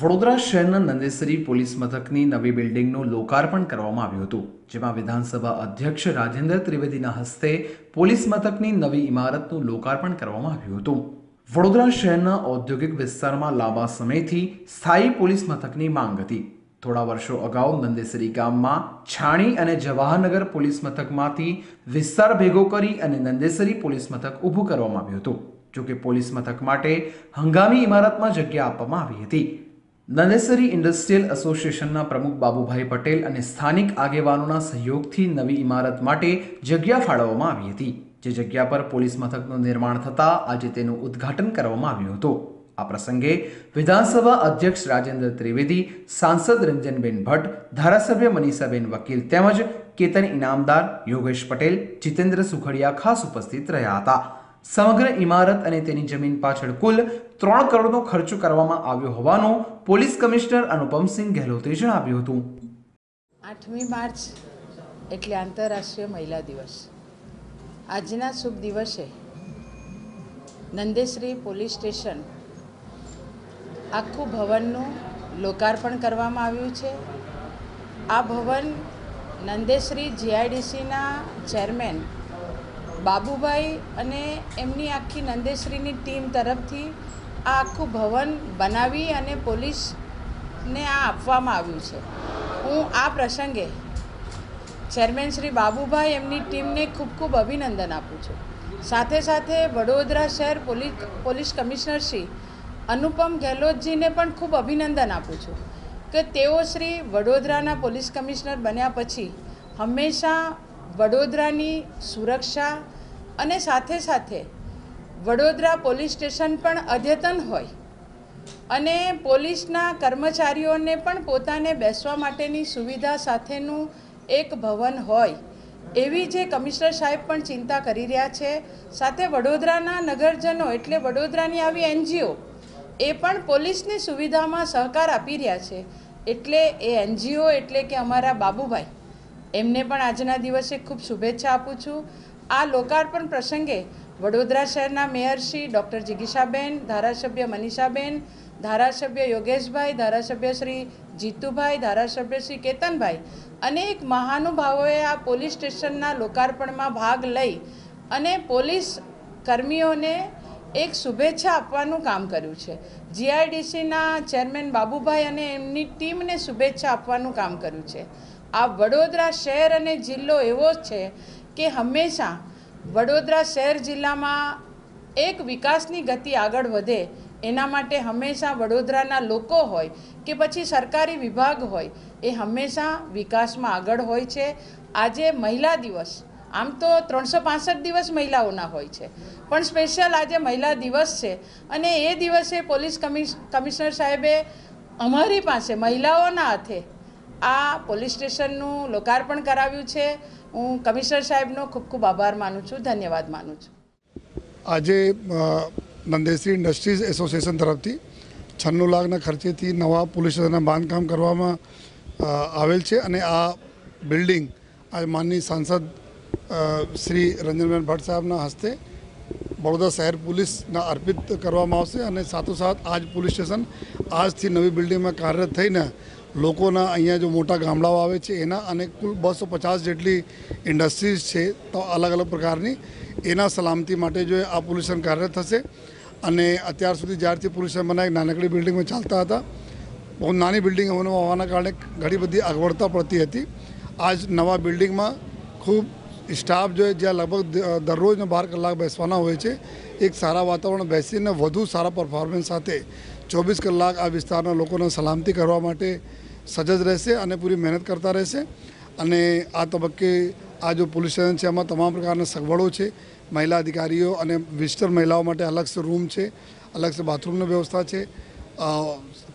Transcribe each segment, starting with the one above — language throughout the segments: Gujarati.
વડોદરા શહેરના નંદેસરી પોલીસ મથકની નવી બિલ્ડિંગનું લોકાર્પણ કરવામાં આવ્યું હતું, જેમાં વિધાનસભા અધ્યક્ષ રાજેન્દ્ર ત્રિવેદીના હસ્તે પોલીસ મથકની નવી ઇમારતનું લોકાર્પણ કરવામાં આવ્યું હતું. વડોદરા શહેરના ઔદ્યોગિક વિસ્તારમાં લાંબા સમયથી સ્થાયી પોલીસ મથકની માંગ હતી. થોડા વર્ષો અગાઉ નંદેસરી ગામમાં છાણી અને જવાહરનગર પોલીસ મથકમાંથી વિસ્તાર ભેગો કરી અને નંદેસરી પોલીસ મથક ઊભું કરવામાં આવ્યું હતું, જોકે પોલીસ મથક માટે હંગામી ઇમારતમાં જગ્યા આપવામાં આવી હતી. નંદેસરી ઇન્ડસ્ટ્રીયલ એસોસિએશનના પ્રમુખ બાબુભાઈ પટેલ અને સ્થાનિક આગેવાનોના સહયોગથી નવી ઇમારત માટે જગ્યા ફાળવવામાં આવી હતી, જે જગ્યા પર પોલીસ મથકનું નિર્માણ થતાં આજે તેનું ઉદ્ઘાટન કરવામાં આવ્યું હતું. આ પ્રસંગે વિધાનસભા અધ્યક્ષ રાજેન્દ્ર ત્રિવેદી, સાંસદ રંજનબેન ભટ્ટ, ધારાસભ્ય મનીષાબેન વકીલ તેમજ કેતન ઇનામદાર, યોગેશ પટેલ, જીતેન્દ્ર સુખડિયા ખાસ ઉપસ્થિત રહ્યા હતા. સમગ્ર ઇમારત અને તેની જમીન પાછળ કુલ ત્રણ કરોડનો ખર્ચ કરવામાં આવ્યો હોવાનું પોલીસ કમિશનર અનુપમસિંહ ગેહલોતે જણાવ્યું હતું. આઠમી માર્ચ એટલે આંતરરાષ્ટ્રીય મહિલા દિવસ. આજના શુભ દિવસે નંદેશ્રી પોલીસ સ્ટેશન આખું ભવનનું લોકાર્પણ કરવામાં આવ્યું છે. આ ભવન નંદેશ્રી જીઆઈડીસીના ચેરમેન બાબુભાઈ અને એમની આખી નંદેશ્રીની ટીમ તરફથી આ આખું ભવન બનાવી અને પોલીસને આ આપવામાં આવ્યું છે. હું આ પ્રસંગે ચેરમેન શ્રી બાબુભાઈ એમની ટીમને ખૂબ ખૂબ અભિનંદન આપું છું. સાથે સાથે વડોદરા શહેર police police commissioner Shri Anupam ગેહલોતજીને પણ ખૂબ અભિનંદન આપું છું કે તેઓ શ્રી વડોદરાના પોલીસ કમિશનર બન્યા પછી હંમેશા વડોદરાની સુરક્ષા અને સાથે સાથે વડોદરા પોલીસ સ્ટેશન પણ અદ્યતન હોય અને પોલીસના કર્મચારીઓને પણ પોતાને બેસવા માટેની સુવિધા સાથેનું એક ભવન હોય એવી જે કમિશનર સાહેબ પણ ચિંતા કરી રહ્યા છે. સાથે વડોદરાના નગરજનો એટલે વડોદરાની આવી એનજીઓ એ પણ પોલીસની સુવિધામાં સહકાર આપી રહ્યા છે. એટલે એ એનજીઓ એટલે કે અમારા બાબુભાઈ, એમને પણ આજના દિવસે ખૂબ શુભેચ્છા આપું છું. આ લોકાર્પણ પ્રસંગે વડોદરા શહેરના મેયર શ્રી ડૉક્ટર જિગીશાબેન ધારાસભ્ય મનીષાબેન, ધારાસભ્ય યોગેશભાઈ, ધારાસભ્ય શ્રી જીતુભાઈ, ધારાસભ્ય શ્રી કેતનભાઈ અનેક મહાનુભાવોએ આ પોલીસ સ્ટેશનના લોકાર્પણમાં ભાગ લઈ અને પોલીસ કર્મીઓને એક શુભેચ્છા આપવાનું કામ કર્યું છે. જીઆઈડીસીના ચેરમેન બાબુભાઈ અને એમની ટીમને શુભેચ્છા આપવાનું કામ કર્યું છે. આ વડોદરા શહેર અને જિલ્લો એવો છે કે હંમેશા વડોદરા શહેર જિલ્લામાં એક વિકાસની ગતિ આગળ વધે, એના માટે હંમેશા વડોદરાના લોકો હોય કે પછી સરકારી વિભાગ હોય, એ હંમેશા વિકાસમાં આગળ હોય છે. આજે મહિલા દિવસ, આમ તો ત્રણસો પાસઠ દિવસ મહિલાઓના હોય છે. પણ સ્પેશિયલ આજે મહિલા દિવસ છે અને એ દિવસે પોલીસ કમિશ, કમિશનર સાહેબે અમારી પાસે મહિલાઓના હાથે આ પોલીસ સ્ટેશનનું લોકાર્પણ કરાવ્યું છે. હું કમિશનર સાહેબનો ખૂબ ખૂબ આભાર માનું છું ધન્યવાદ માનું છું. આજે અ, નંદેશ્રી ઇન્ડસ્ટ્રીઝ એસોસિએશન તરફથી છન્નું લાખના ખર્ચેથી નવા પોલીસ સ્ટેશનના બાંધકામ કરવામાં આવેલ છે અને આ બિલ્ડિંગ આજે માનની સાંસદ શ્રી રંજનબેન ભટ્ટ સાહેબના હસ્તે બરોડા શહેર પોલીસના અર્પિત કરવામાં આવશે અને સાથોસાથ આજ પોલીસ સ્ટેશન આજથી નવી બિલ્ડિંગમાં કાર્યરત થઈને લોકોના અહીંયા જો મોટા ગામડાઓ આવે છે, એના અને કુલ બસો પચાસ જેટલી ઇન્ડસ્ટ્રીઝ છે, તો અલગ અલગ પ્રકારની એના સલામતી માટે જો આ પોલ્યુશન કાર્ય થશે. અને અત્યાર સુધી જ્યારથી પોલ્યુશન બનાવી નાનકડી બિલ્ડિંગમાં ચાલતા હતા. બહુ નાની બિલ્ડિંગ હોવાના કારણે ઘણી બધી અગવડતા પડતી હતી. આજ નવા બિલ્ડિંગમાં ખૂબ સ્ટાફ જો જ્યાં લગભગ દરરોજને બાર કલાક બેસવાના હોય છે, એક સારા વાતાવરણ બેસીને વધુ સારા પરફોર્મન્સ સાથે ચોવીસ કલાક આ વિસ્તારના લોકોને સલામતી કરવા માટે સજજ રહેશે અને પૂરી મહેનત કરતા રહેશે. અને આ તબક્કે આ જો પોલીસ સ્ટેશન છે એમાં તમામ પ્રકારના સગવડો છે. મહિલા અધિકારીઓ અને વિઝિટર મહિલાઓ માટે અલગ રૂમ છે, અલગ બાથરૂમની વ્યવસ્થા છે.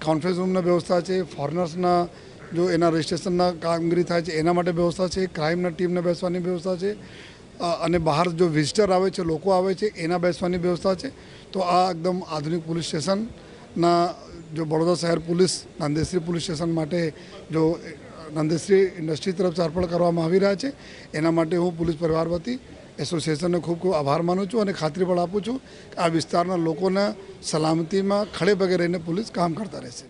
કોન્ફરન્સ રૂમની વ્યવસ્થા છે ફોરેનર્સના જો એના રજિસ્ટ્રેશનના કામગીરી થાય છે, એના માટે વ્યવસ્થા છે ક્રાઇમના ટીમને બેસવાની વ્યવસ્થા છે. અને બહાર જો વિઝિટર આવે છે, લોકો આવે છે, એના બેસવાની વ્યવસ્થા છે. તો આ એકદમ આધુનિક પોલીસ સ્ટેશનના જો બડોદરા શહેર પોલીસ નંદેશ્રી પોલીસ સ્ટેશન માટે જો નંદેશ્રી ઇન્ડસ્ટ્રી તરફ અર્પણ કરવામાં આવી રહ્યા છે, એના માટે હું પોલીસ પરિવાર વતી એસોસિએશનને ખૂબ ખૂબ આભાર માનું છું અને ખાતરી પણ આપું છું કે આ વિસ્તારના લોકોના સલામતીમાં ખડે પગે રહીને પોલીસ કામ કરતા રહેશે.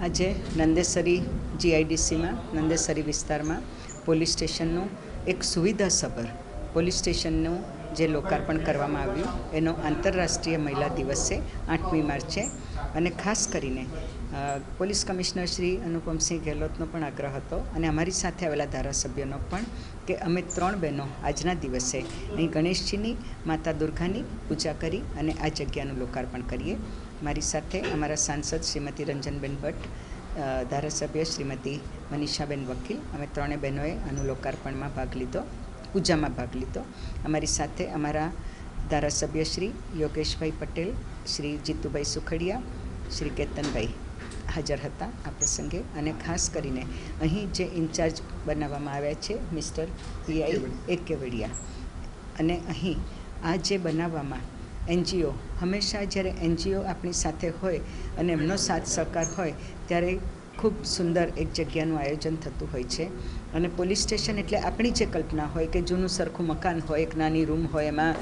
આજે નંદેસરી જીઆઈડીસીમાં, નંદેસરી વિસ્તારમાં પોલીસ સ્ટેશનનું એક સુવિધાસભર પોલીસ સ્ટેશનનું જે લોકાર્પણ કરવામાં આવ્યું, એનો આંતરરાષ્ટ્રીય મહિલા દિવસ છે આઠમી માર્ચે અને ખાસ કરીને પોલીસ કમિશનર શ્રી અનુપમસિંહ ગેહલોતનો પણ આગ્રહ હતો અને અમારી સાથે આવેલા ધારાસભ્યનો પણ કે અમે ત્રણ બહેનો આજના દિવસે અહીં ગણેશજીની, માતા દુર્ગાની પૂજા કરી અને આ જગ્યાનું લોકાર્પણ કરીએ. મારી સાથે અમારા સાંસદ શ્રીમતી રંજનબેન ભટ્ટ ધારાસભ્ય શ્રીમતી મનીષાબેન વકીલ, અમે ત્રણેય બહેનોએ આનું લોકાર્પણમાં ભાગ લીધો, પૂજામાં ભાગ લીધો. અમારી સાથે અમારા ધારાસભ્ય શ્રી યોગેશભાઈ પટેલ શ્રી જીતુભાઈ સુખડિયા શ્રી કેતનભાઈ હાજર હતા આ પ્રસંગે. અને ખાસ કરીને અહીં જે ઇન્ચાર્જ બનાવવામાં આવ્યા છે મિસ્ટર પીઆઈ એ કેવડિયા અને અહીં આ જે બનાવવામાં એનજીઓ હંમેશા જ્યારે એનજીઓ આપણી સાથે હોય અને એમનો સાથ સહકાર હોય ત્યારે ખૂબ સુંદર એક જગ્યાનું આયોજન થતું હોય છે. અને પોલીસ સ્ટેશન એટલે આપણી જે કલ્પના હોય કે જૂનું સરખું મકાન હોય એક નાની રૂમ હોય એમાં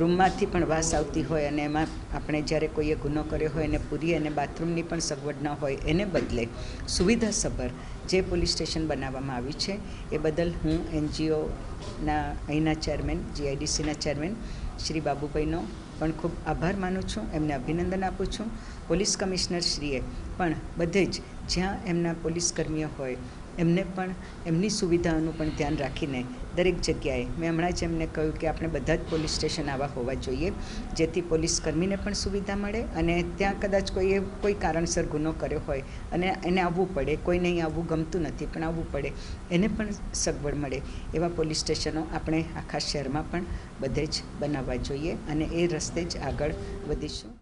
રૂમમાંથી પણ વાસ આવતી હોય અને એમાં આપણે જ્યારે કોઈએ ગુનો કર્યો હોય એને પૂરી અને બાથરૂમની પણ સગવડ ન હોય એને બદલે સુવિધાસભર જે પોલીસ સ્ટેશન બનાવવામાં આવ્યું છે, એ બદલ હું એનજીઓના અહીંના ચેરમેન, જીઆઈડીસીના ચેરમેન શ્રી બાબુભાઈનો પણ ખૂબ આભાર માનું છું, એમને અભિનંદન આપું છું. પોલીસ કમિશનર શ્રીએ પણ બધે જ જ્યાં એમના પોલીસ કર્મીઓ હોય એમને પણ, એમની સુવિધાઓનું પણ ધ્યાન રાખીને દરેક જગ્યાએ, મેં હમણાં જ એમને કહ્યું કે આપણે બધા જ પોલીસ સ્ટેશન આવા હોવા જોઈએ, જેથી પોલીસ કર્મીને પણ સુવિધા મળે અને ત્યાં કદાચ કોઈએ કોઈ કારણસર ગુનો કર્યો હોય અને એને આવવું પડે, કોઈને અહીં આવવું ગમતું નથી, પણ આવવું પડે, એને પણ સગવડ મળે. એવા પોલીસ સ્ટેશનો આપણે આખા શહેરમાં પણ બધે જ બનાવવા જોઈએ અને એ રસ્તે જ આગળ વધીશું.